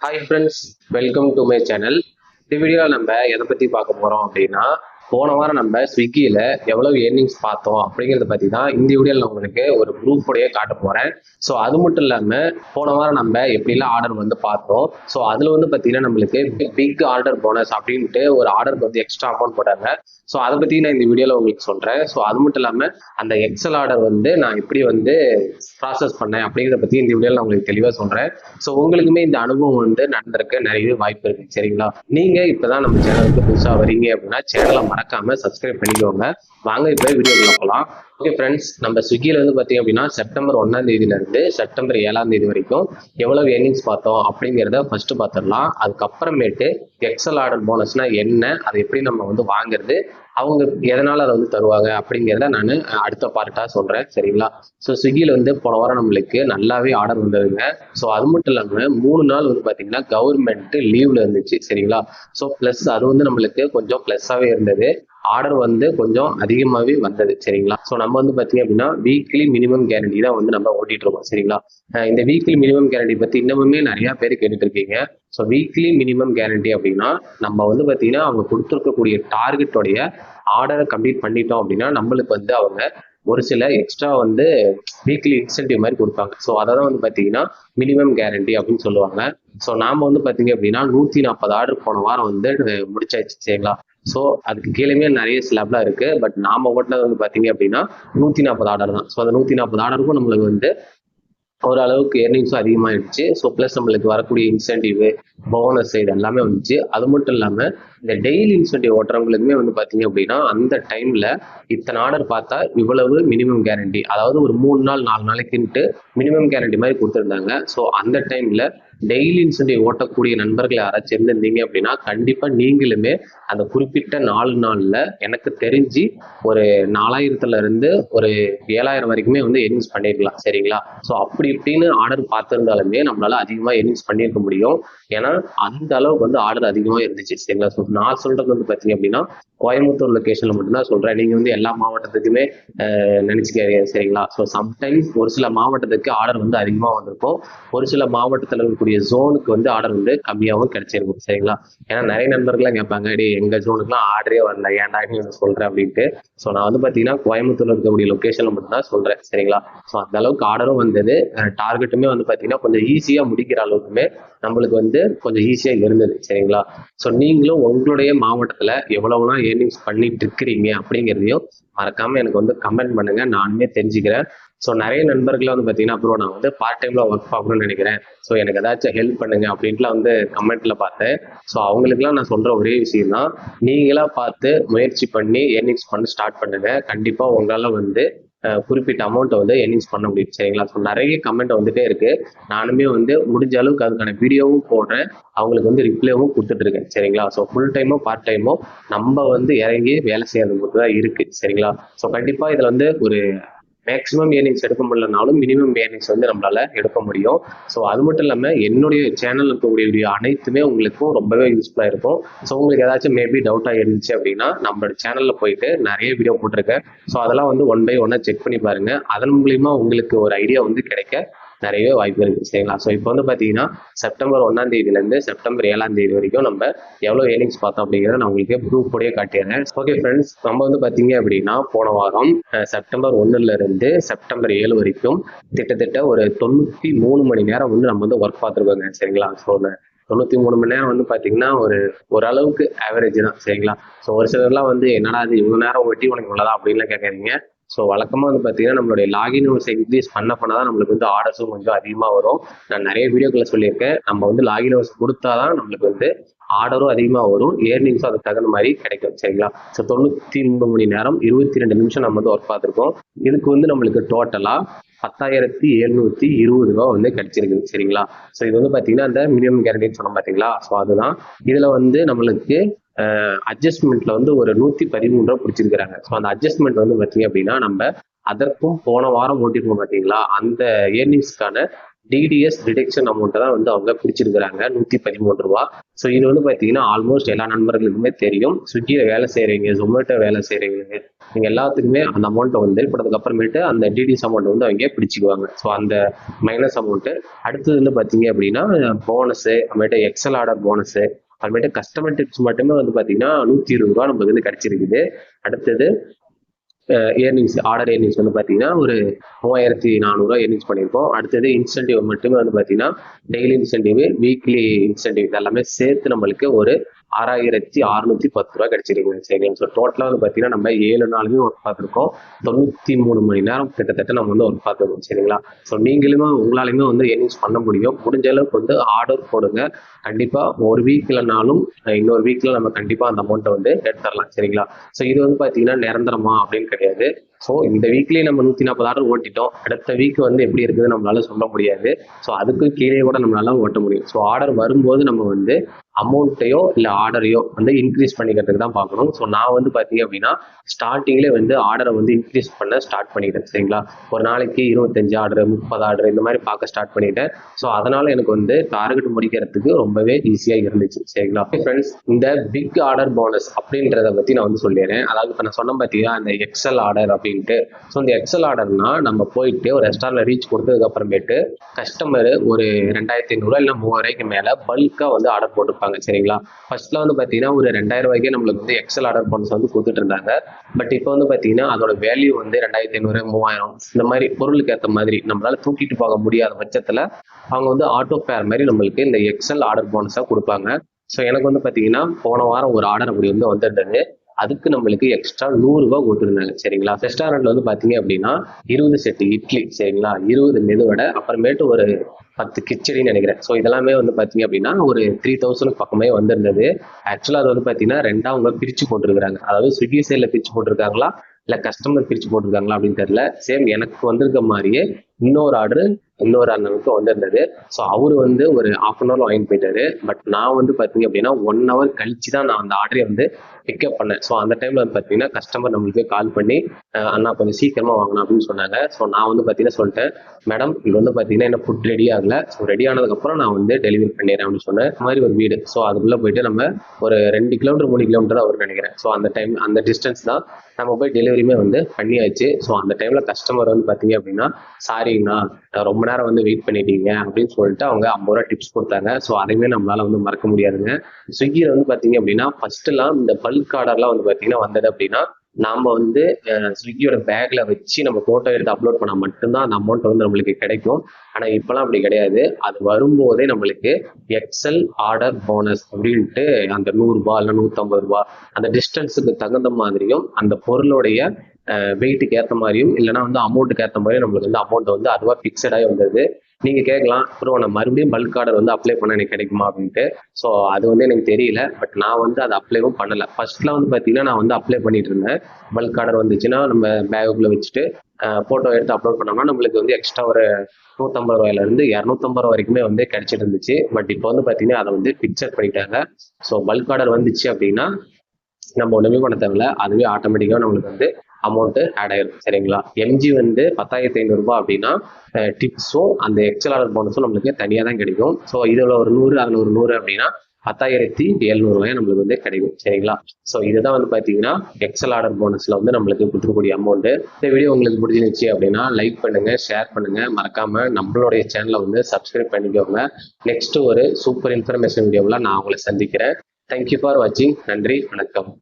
Hi friends welcome to my channel இந்த வீடியோவில் நம்ம எதை பற்றி பார்க்க போகிறோம் அப்படின்னா போன வாரம் நம்ம ஸ்விக்கியில் எவ்வளவு ஏர்னிங்ஸ் பார்த்தோம் அப்படிங்கிறத பற்றி தான் இந்த வீடியோவில் நான் உங்களுக்கு ஒரு ப்ரூஃப் உடைய காட்ட போகிறேன் ஸோ அது மட்டும் இல்லாமல் போன வாரம் நம்ம எப்படிலாம் ஆர்டர் வந்து பார்த்தோம். ஸோ அதில் வந்து பார்த்தீங்கன்னா நம்மளுக்கு பிக் ஆர்டர் போனஸ் அப்படின்ட்டு ஒரு ஆர்டருக்கு வந்து எக்ஸ்ட்ரா அமௌண்ட் போட்டாங்க. ஸோ அதை பற்றி நான் இந்த வீடியோவில் உங்களுக்கு சொல்கிறேன் ஸோ அது மட்டும் இல்லாமல் அந்த எக்ஸல் ஆர்டர் வந்து நான் எப்படி வந்து ப்ராசஸ் பண்ணேன் அப்படிங்கிறத பற்றி இந்த வீடியோவில் நான் உங்களுக்கு தெளிவாக சொல்கிறேன் ஸோ உங்களுக்குமே இந்த அனுபவம் வந்து நடந்திருக்க நிறையவே வாய்ப்பு இருக்கு. சரிங்களா? நீங்கள் இப்போ தான் நம்ம சேனலுக்கு புதுசாக வரீங்க அப்படின்னா சேனலை மறக்காம சப்ஸ்கிரைப் பண்ணிக்கோங்க. வாங்க இப்போ வீடியோக்குள்ள போகலாம் ஓகே ஃப்ரெண்ட்ஸ் நம்ம ஸ்விக்கியில் வந்து பார்த்தீங்க அப்படின்னா செப்டம்பர் ஒன்றாம் தேதியிலேருந்து செப்டம்பர் ஏழாம் தேதி வரைக்கும் எவ்வளவு ஏர்னிங்ஸ் பார்த்தோம் அப்படிங்கிறத ஃபர்ஸ்ட் பார்த்துடலாம் அதுக்கப்புறமேட்டு எக்ஸல் ஆர்டர் போனஸ்னா என்ன அதை எப்படி நம்ம வந்து வாங்குறது அவங்க எதனால் அதை வந்து தருவாங்க அப்படிங்கிறத நான் அடுத்த பார்ட்டாக சொல்கிறேன் சரிங்களா? ஸோ ஸ்விக்கியில் வந்து போன வாரம் நம்மளுக்கு நல்லாவே ஆர்டர் வந்ததுங்க. ஸோ அது மட்டும் இல்லாமல் மூணு நாள் வந்து பார்த்தீங்கன்னா கவர்மெண்ட் லீவில் இருந்துச்சு. சரிங்களா? ஸோ ப்ளஸ் அது வந்து நம்மளுக்கு கொஞ்சம் ப்ளஸ்ஸாகவே இருந்தது. ஆர்டர் வந்து கொஞ்சம் அதிகமாகவே வந்தது சரிங்களா? ஸோ நம்ம வந்து பார்த்தீங்க அப்படின்னா வீக்லி மினிமம் கேரண்டி தான் வந்து நம்ம ஓட்டிட்டு இருக்கோம் சரிங்களா? இந்த வீக்லி மினிமம் கேரண்டி பற்றி இன்னமுமே நிறையா பேர் கேட்டுட்டு இருக்கீங்க ஸோ வீக்லி மினிமம் கேரண்டி அப்படின்னா நம்ம வந்து பார்த்தீங்கன்னா அவங்க கொடுத்துருக்கக்கூடிய டார்கெட்டோடைய ஆர்டரை கம்ப்ளீட் பண்ணிட்டோம் அப்படின்னா நம்மளுக்கு வந்து அவங்க ஒரு சில எக்ஸ்ட்ரா வந்து வீக்லி இன்சென்டிவ் மாதிரி கொடுப்பாங்க. ஸோ அதை தான் வந்து பார்த்தீங்கன்னா மினிமம் கேரண்டி அப்படின்னு சொல்லுவாங்க. ஸோ நாம் வந்து பார்த்தீங்க அப்படின்னா நூற்றி நாற்பது ஆர்டர் போன வாரம் வந்து முடிச்சாச்சு சரிங்களா? ஸோ அதுக்கு கீழேயுமே நிறைய ஸ்லாப்லாம் இருக்கு. பட் நாம ஓட்டினது வந்து பார்த்தீங்க அப்படின்னா நூற்றி நாற்பது ஆர்டர் தான். ஸோ அந்த நூற்றி நாற்பது ஆர்டருக்கும் நம்மளுக்கு வந்து ஓரளவுக்கு ஏர்னிங்ஸும் அதிகமாகிடுச்சு ஸோ ப்ளஸ் நம்மளுக்கு வரக்கூடிய இன்சென்டிவ் போனஸ் இது எல்லாமே வந்துச்சு. அது மட்டும் இல்லாமல் இந்த டெய்லி இன்சென்டிவ் ஓட்டுறவங்களுக்குமே வந்து பார்த்தீங்க அப்படின்னா அந்த டைமில் இத்தனை ஆர்டர் பார்த்தா இவ்வளவு மினிமம் கேரண்டி அதாவது ஒரு மூணு நாள் நாலு நாளைக்குன்ட்டு மினிமம் கேரண்டி மாதிரி கொடுத்துருந்தாங்க. ஸோ அந்த டைமில் டெய்லி இன்சென்டிவ் ஓட்டக்கூடிய நண்பர்கள் யாராச்சும் இருந்திருந்தீங்க அப்படின்னா கண்டிப்பாக நீங்களுமே அந்த குறிப்பிட்ட நாலு நாளில் எனக்கு தெரிஞ்சு ஒரு நாலாயிரத்துலேருந்து ஒரு ஏழாயிரம் வரைக்குமே வந்து எர்னிங்ஸ் பண்ணியிருக்கலாம் சரிங்களா? ஸோ அப்படி இப்படின்னு ஆர்டர் பார்த்துருந்தாலுமே நம்மளால் அதிகமாக எர்னிங்ஸ் பண்ணியிருக்க முடியும். ஏன்னா அந்த அளவுக்கு வந்து ஆர்டர் அதிகமாக இருந்துச்சு. சரிங்களா ஸோ நான் சொல்றது வந்து பார்த்தீங்க அப்படின்னா கோயம்புத்தூர் லொக்கேஷனில் மட்டும்தான் சொல்கிறேன் நீங்கள் வந்து எல்லா மாவட்டத்துக்குமே அஹ், நினைச்சுக்காதீங்க. சரிங்களா? ஸோ சம்டைம்ஸ் ஒரு சில மாவட்டத்துக்கு ஆர்டர் வந்து அதிகமாக வந்திருக்கும். ஒரு சில மாவட்டத்தில் இருக்கக்கூடிய ஜோனுக்கு வந்து ஆர்டர் வந்து கம்மியாகவும் கிடைச்சிருக்கும். சரிங்களா? ஏன்னா நிறைய நண்பர்கள்லாம் கேட்பாங்க டே எங்கள் ஜோனுக்குலாம் ஆர்டரே வரல. ஏன்டா நீ வந்து சொல்கிறேன் அப்படின்ட்டு. ஸோ நான் வந்து பார்த்தீங்கன்னா கோயம்புத்தூர்ல இருக்கக்கூடிய லொக்கேஷனில் மட்டும்தான் சொல்கிறேன் சரிங்களா? ஸோ அந்த அளவுக்கு ஆர்டரும் வந்தது. டார்கெட்டுமே வந்து பார்த்தீங்கன்னா கொஞ்சம் ஈஸியாக முடிக்கிற அளவுக்குமே நம்மளுக்கு வந்து கொஞ்சம் ஈஸியாக இருந்தது. சரிங்களா? ஸோ நீங்களும் உங்களுடைய மாவட்டத்தில் எவ்வளவுலாம் ஏர்னிங்ஸ் பண்ணிட்டு இருக்கிறீங்க அப்படிங்கிறதையும் மறக்காம எனக்கு வந்து கமெண்ட் பண்ணுங்க. நானுமே தெரிஞ்சுக்கிறேன். ஸோ நிறைய நண்பர்கள் வந்து பார்த்தீங்கன்னா அப்புறம் நான் வந்து பார்ட் டைம்ல ஒர்க் பார்க்கணும்னு நினைக்கிறேன். ஸோ எனக்கு ஏதாச்சும் ஹெல்ப் பண்ணுங்க அப்படின்ட்டுலாம் வந்து கமெண்ட்ல பார்த்தேன். ஸோ அவங்களுக்குலாம் நான் சொல்ற ஒரே விஷயம் தான் நீங்களா பார்த்து முயற்சி பண்ணி ஏர்னிங்ஸ் பண்ண ஸ்டார்ட் பண்ணுங்க. கண்டிப்பா உங்களால வந்து குறிப்பிட்ட அமௌண்ட்டை வந்து எர்னிங்ஸ் பண்ண முடியும். சரிங்களா? ஸோ நிறைய கமெண்ட் வந்துட்டே இருக்கு. நானுமே வந்து முடிஞ்ச அளவுக்கு அதுக்கான வீடியோவும் போடுறேன். அவங்களுக்கு வந்து ரிப்ளைவும் கொடுத்துட்டு இருக்கேன். சரிங்களா? ஸோ ஃபுல் டைமோ பார்ட் டைமோ நம்ம வந்து இறங்கி வேலை செய்யறது மட்டும் தான் இருக்கு. சரிங்களா? ஸோ கண்டிப்பா இதுல வந்து ஒரு மேக்ஸிமம் ஏர்னிங்ஸ் எடுக்க முடியலனாலும் மினிமம் ஏர்னிங்ஸ் வந்து நம்மளால் எடுக்க முடியும். ஸோ அது மட்டும் இல்லாமல் என்னுடைய சேனல் இருக்கக்கூடிய வீடியோ அனைத்துமே உங்களுக்கும் ரொம்பவே யூஸ்ஃபுல்லாக இருக்கும். ஸோ உங்களுக்கு ஏதாச்சும் மேபி டவுட்டாக இருந்துச்சு அப்படின்னா நம்மளோட சேனலில் போயிட்டு நிறைய வீடியோ போட்டிருக்கேன். ஸோ அதெல்லாம் வந்து ஒன் பை ஒன்னாக செக் பண்ணி பாருங்கள் அதன் மூலிமா உங்களுக்கு ஒரு ஐடியா வந்து கிடைக்க நிறையவே வாய்ப்பு இருக்குது சரிங்களா? ஸோ இப்போ வந்து பார்த்தீங்கன்னா செப்டம்பர் ஒன்றாம் தேதியிலேருந்து செப்டம்பர் ஏழாம் தேதி வரைக்கும் நம்ம எவ்வளோ ஏர்னிங்ஸ் பார்த்தோம் அப்படிங்கிறத நான் உங்களுக்கு ப்ரூஃப் கூடயே காட்டிடுறேன். ஓகே ஃப்ரெண்ட்ஸ் நம்ம வந்து பார்த்தீங்க அப்படின்னா போன வாரம் செப்டம்பர் ஒன்றுலேருந்து செப்டம்பர் ஏழு வரைக்கும் கிட்டத்தட்ட ஒரு தொண்ணூற்றி மூணு மணி நேரம் வந்து நம்ம வந்து ஒர்க் பார்த்துருக்கோங்க. சரிங்களா? ஸோ தொண்ணூற்றி மூணு மணி நேரம் வந்து பார்த்தீங்கன்னா ஒரு ஓரளவுக்கு ஆவரேஜ் தான். சரிங்களா? ஸோ ஒரு சிலர்லாம் வந்து என்னடா அது இவ்வளோ நேரம் வெட்டி உனக்கு இவ்வளோதான் அப்படின்லாம் கேட்காதீங்க. ஸோ வழக்கமாக வந்து பார்த்தீங்கன்னா நம்மளுடைய லாகின் இன்க்ரீஸ் பண்ண பண்ண தான் நம்மளுக்கு வந்து ஆர்டர்ஸும் கொஞ்சம் அதிகமாக வரும். நான் நிறைய வீடியோக்களை சொல்லியிருக்கேன். நம்ம வந்து லாகின் ஹவர்ஸ் கொடுத்தா தான் நம்மளுக்கு வந்து ஆர்டரும் அதிகமாக வரும். ஏர்னிங்ஸும் அதுக்கு தகுந்த மாதிரி கிடைக்கும். சரிங்களா? ஸோ தொண்ணூற்றி மூணு மணி நேரம் இருபத்தி ரெண்டு நிமிஷம் நம்ம வந்து ஒர்க் பார்த்துருக்கோம். இதுக்கு வந்து நம்மளுக்கு டோட்டலாக பத்தாயிரத்தி எழுநூத்தி இருபது ரூபா வந்து கிடைச்சிருக்கு. சரிங்களா? ஸோ இது வந்து பார்த்தீங்கன்னா அந்த மினிமம் கேரண்டின்னு சொன்னோம் பார்த்தீங்களா ஸோ அதுதான். இதில் வந்து நம்மளுக்கு அட்ஜஸ்ட்மெண்ட்ல வந்து ஒரு நூத்தி பதிமூணு ரூபா பிடிச்சிருக்கிறாங்க. ஸோ அந்த அட்ஜஸ்ட்மெண்ட் வந்து பார்த்தீங்க அப்படின்னா நம்ம அதற்கும் போன வாரம் ஓட்டிருக்கோம் பார்த்தீங்களா அந்த ஏர்னிங்ஸ்க்கான டிடிஎஸ் டிடெக்ஷன் அமௌண்ட்டை தான் வந்து அவங்க பிடிச்சிருக்கிறாங்க. நூற்றி பதிமூன்று ரூபா. ஸோ இது வந்து பார்த்தீங்கன்னா ஆல்மோஸ்ட் எல்லா நண்பர்களுக்குமே தெரியும். ஸ்விக்கியில் வேலை செய்கிறீங்க ஜொமேட்டோ வேலை செய்கிறீங்க நீங்கள் எல்லாத்துக்குமே அந்த அமௌண்ட்டை வந்து போனதுக்கு அப்புறமேட்டு அந்த டிடிஎஸ் அமௌண்ட் வந்து அவங்க பிடிச்சிக்குவாங்க. ஸோ அந்த மைனஸ் அமௌண்ட்டு அடுத்தது வந்து பார்த்தீங்க அப்படின்னா போனஸு அப்புறமேட்டு எக்ஸல் ஆர்டர் போனஸு அப்புறமேட்டு கஸ்டமர் டிப்ஸ் மட்டுமே வந்து பார்த்தீங்கன்னா நூற்றி இருபது ரூபா நமக்கு வந்து கிடைச்சிருக்குது. அடுத்தது ஏர்னிங்ஸ் ஆர்டர் ஏர்னிங்ஸ் வந்து பார்த்தீங்கன்னா ஒரு மூவாயிரத்தி நானூறுரூவா ஏர்னிங்ஸ் பண்ணியிருக்கோம். அடுத்தது இன்சென்டிவ் மட்டுமே வந்து பார்த்தீங்கன்னா டெய்லி இன்சென்டிவ் வீக்லி இன்சென்டிவ் எல்லாமே சேர்த்து நம்மளுக்கு ஒரு ஆறாயிரத்தி அறுநூத்தி பத்து ரூபா கிடைச்சிருக்கு சரிங்க ஸோ டோட்டலாக வந்து பார்த்தீங்கன்னா நம்ம ஏழு நாளுமே ஒர்க் பார்த்துருக்கோம். தொண்ணூற்றி மூணு மணி நேரம் கிட்டத்தட்ட நம்ம வந்து ஒர்க் பார்த்துருக்கோம் சரிங்களா? ஸோ நீங்களுமே உங்களாலையுமே வந்து ஏர்னிங்ஸ் பண்ண முடியும். முடிஞ்ச அளவுக்கு வந்து ஆர்டர் போடுங்க. கண்டிப்பாக ஒரு வீக் இல்லைனாலும் இன்னொரு வீக்கில் நம்ம கண்டிப்பாக அந்த அமௌண்ட்டை வந்து எடுத்துடலாம் சரிங்களா? ஸோ இது வந்து பார்த்தீங்கன்னா நிரந்தரமா அப்படின்னு கிடையாது. ஸோ இந்த வீக்லேயே நம்ம நூற்றி நாற்பதாயிரம் ஓட்டிட்டோம். அடுத்த வீக் வந்து எப்படி இருக்குது நம்மளால சொல்ல முடியாது. ஸோ அதுக்கு கீழே கூட நம்மளால ஓட்ட முடியும். ஸோ ஆர்டர் வரும்போது நம்ம வந்து அமௌண்ட்டையோ இல்லை ஆர்டரையோ வந்து இன்க்ரீஸ் பண்ணிக்கிறதுக்கு தான் பார்க்கணும். ஸோ நான் வந்து பார்த்தீங்க அப்படின்னா ஸ்டார்டிங்லேயே வந்து ஆர்டரை வந்து இன்க்ரீஸ் பண்ண ஸ்டார்ட் பண்ணிட்டேன். சரிங்களா? ஒரு நாளைக்கு இருபத்தஞ்சு ஆர்டர் முப்பது ஆர்டர் இந்த மாதிரி பார்க்க ஸ்டார்ட் பண்ணிட்டேன். ஸோ அதனால எனக்கு வந்து டார்கெட் முடிக்கிறதுக்கு ரொம்பவே ஈஸியாக இருந்துச்சு. சரிங்களா? ஃப்ரெண்ட்ஸ் இந்த பிக் ஆர்டர் போனஸ் அப்படின்றத பற்றி நான் வந்து சொல்லிடுறேன். அதாவது இப்போ நான் சொன்ன பார்த்தீங்கன்னா அந்த எக்ஸல் ஆர்டர் அப்படின்ட்டு. ஸோ இந்த எக்ஸல் ஆர்டர்னா நம்ம போயிட்டு ஒரு ரெஸ்டாரண்ட்ல ரீச் கொடுத்ததுக்கு அப்புறமேட்டு கஸ்டமர் ஒரு ரெண்டாயிரத்தி ஐநூறுரூவா இல்லை மூவாயிரூவாய்க்கு மேலே பல்காக வந்து ஆர்டர் போட்டிருப்பாங்க. சரிங்களா? ஃபர்ஸ்ட்ல வந்து பார்த்தீங்கன்னா ஒரு ரெண்டாயிரம் ரூபாய்க்கே நம்மளுக்கு வந்து எக்ஸல் ஆர்டர் போனஸ் வந்து கொடுத்துட்டு இருந்தாங்க. பட் இப்போ வந்து பார்த்தீங்கன்னா அதோட வேல்யூ வந்து ரெண்டாயிரத்தி ஐநூறு மூவாயிரம் இந்த மாதிரி பொருளுக்கு ஏற்ற மாதிரி நம்மளால தூக்கிட்டு போக முடியாத பட்சத்தில் அவங்க வந்து ஆட்டோ பேர் மாதிரி நம்மளுக்கு இந்த எக்ஸல் ஆர்டர் போனஸாக கொடுப்பாங்க. ஸோ எனக்கு வந்து பார்த்தீங்கன்னா போன வாரம் ஒரு ஆர்டர் அப்படி வந்து வந்துருந்தது. அதுக்கு நம்மளுக்கு எக்ஸ்ட்ரா நூறுரூவா கொடுத்துருந்தாங்க. சரிங்களா? ரெஸ்டாரண்ட்ல வந்து பார்த்தீங்க அப்படின்னா இருபது செட்டு இட்லி சரிங்களா? இருபது மெதுவடை அப்புறமேட்டு ஒரு பத்து கிச்சடின்னு நினைக்கிறேன். ஸோ இதெல்லாமே வந்து பார்த்தீங்க அப்படின்னா ஒரு த்ரீ தௌசண்ட் பக்கமே வந்திருந்தது. ஆக்சுவலாக அது வந்து பார்த்தீங்கன்னா ரெண்டாக அவங்க பிரித்து போட்டிருக்கிறாங்க. அதாவது ஸ்விக்கி சைடில் பிரித்து போட்டிருக்காங்களா? இல்லை கஸ்டமர் பிரித்து போட்டிருக்காங்களா அப்படின்னு தெரியல. சேம் எனக்கு வந்திருக்க மாதிரியே இன்னொரு ஆர்டர் இன்னொரு அண்ணனுக்கு வந்திருந்தது. ஸோ அவர் வந்து ஒரு ஹாஃப் அன் ஹவர் வாங்கிட்டு போயிட்டாரு. பட் நான் வந்து பார்த்தீங்க அப்படின்னா ஒன் ஹவர் கழிச்சு தான் நான் அந்த ஆர்டரை வந்து பிக்கப் பண்ணேன். ஸோ அந்த டைம்ல வந்து பார்த்தீங்கன்னா கஸ்டமர் நம்மளுக்கு கால் பண்ணி அண்ணா கொஞ்சம் சீக்கிரமா வாங்கணும் அப்படின்னு சொன்னாங்க. ஸோ நான் வந்து பார்த்தீங்கன்னா சொல்லிட்டேன் மேடம் இது வந்து பார்த்தீங்கன்னா என்ன ஃபுட் ரெடி ஆகல. ஸோ ரெடி ஆனதுக்கப்புறம் நான் வந்து டெலிவரி பண்ணிடுறேன் அப்படின்னு சொன்னேன். மாதிரி ஒரு வீடு. ஸோ அதுக்குள்ளே போயிட்டு நம்ம ஒரு ரெண்டு கிலோமீட்டர் மூணு கிலோமீட்டர் அவர் நினைக்கிறேன். ஸோ அந்த டைம் அந்த டிஸ்டன்ஸ் தான் நம்ம போய் டெலிவரியுமே வந்து பண்ணியாச்சு. ஸோ அந்த டைம்ல கஸ்டமர் வந்து பார்த்தீங்க அப்படின்னா சாரி சாரிங்கண்ணா ரொம்ப நேரம் வந்து வெயிட் பண்ணிட்டீங்க அப்படின்னு சொல்லிட்டு அவங்க ஐம்பது ரூபா டிப்ஸ் கொடுத்தாங்க. ஸோ அதையுமே நம்மளால வந்து மறக்க முடியாதுங்க. ஸ்விக்கியில் வந்து பார்த்தீங்க அப்படின்னா ஃபர்ஸ்ட்லாம் இந்த பல்க் ஆர்டர்லாம் வந்து பார்த்தீங்கன்னா வந்தது அப்படின்னா நாம வந்து ஸ்விக்கியோட பேக்கில் வச்சு நம்ம ஃபோட்டோ எடுத்து அப்லோட் பண்ணால் மட்டும்தான் அந்த அமௌண்ட் வந்து நம்மளுக்கு கிடைக்கும். ஆனா இப்போலாம் அப்படி கிடையாது. அது வரும்போதே நம்மளுக்கு எக்ஸல் ஆர்டர் போனஸ் அப்படின்ட்டு அந்த நூறுரூபா இல்லை நூற்றம்பது ரூபா அந்த டிஸ்டன்ஸுக்கு தகுந்த மாதிரியும் அந்த பொருளுடைய வெயிட்டுக்கு ஏற்ற மாதிரியும் இல்லைன்னா வந்து அமௌண்ட்டுக்கு ஏற்ற மாதிரியும் நம்மளுக்கு வந்து அமௌண்ட் வந்து அதுவாக ஃபிக்ஸடாகி வந்தது. நீங்கள் கேட்கலாம் ப்ரோ நான் மறுபடியும் பல்க் ஆர்டர் வந்து அப்ளை பண்ண எனக்கு கிடைக்குமா அப்படின்ட்டு. ஸோ அது வந்து எனக்கு தெரியல பட் நான் வந்து அதை அப்ளைவும் பண்ணலை. ஃபர்ஸ்ட்ல வந்து பார்த்தீங்கன்னா நான் வந்து அப்ளை பண்ணிட்டு இருந்தேன். பல்க் ஆர்டர் வந்துச்சுன்னா நம்ம பேக்குள்ள வச்சுட்டு ஃபோட்டோ எடுத்து அப்லோட் பண்ணோம்னா நம்மளுக்கு வந்து எக்ஸ்ட்ரா ஒரு நூற்றம்பது ரூபாயிலேருந்து இரநூத்தம்பது ரூபா வரைக்குமே வந்து கிடைச்சிட்டு இருந்துச்சு. பட் இப்போ வந்து பார்த்தீங்கன்னா அதை வந்து பிக்சர் பண்ணிட்டாங்க. ஸோ பல்க் ஆர்டர் வந்துச்சு அப்படின்னா நம்ம ஒன்றுமே பண்ண தேவையில்ல. அதுவே ஆட்டோமேட்டிக்காக நம்மளுக்கு வந்து அமௌண்ட்டு ஆட் ஆயிரும். சரிங்களா? எம்ஜி வந்து பத்தாயிரத்தி ஐநூறுரூபா அப்படின்னா டிப்ஸும் அந்த எக்ஸல் ஆர்டர் போனஸும் நம்மளுக்கு தனியாக தான் கிடைக்கும். ஸோ இதில் ஒரு நூறு அதில் ஒரு நூறு அப்படின்னா பத்தாயிரத்தி எழுநூறுவாய் நம்மளுக்கு வந்து கிடைக்கும். சரிங்களா? ஸோ இதுதான் வந்து பார்த்தீங்கன்னா எக்ஸல் ஆர்டர் போனஸில் வந்து நம்மளுக்கு கொடுக்கக்கூடிய அமௌண்ட்டு இந்த வீடியோ உங்களுக்கு பிடிச்சிருந்துச்சு அப்படின்னா லைக் பண்ணுங்க ஷேர் பண்ணுங்க. மறக்காம நம்மளுடைய சேனலை வந்து சப்ஸ்கிரைப் பண்ணிக்கோங்க. நெக்ஸ்ட் ஒரு சூப்பர் இன்ஃபர்மேஷன் வீடியோவில் நான் உங்களை சந்திக்கிறேன். தேங்க்யூ ஃபார் வாட்சிங் நன்றி வணக்கம்.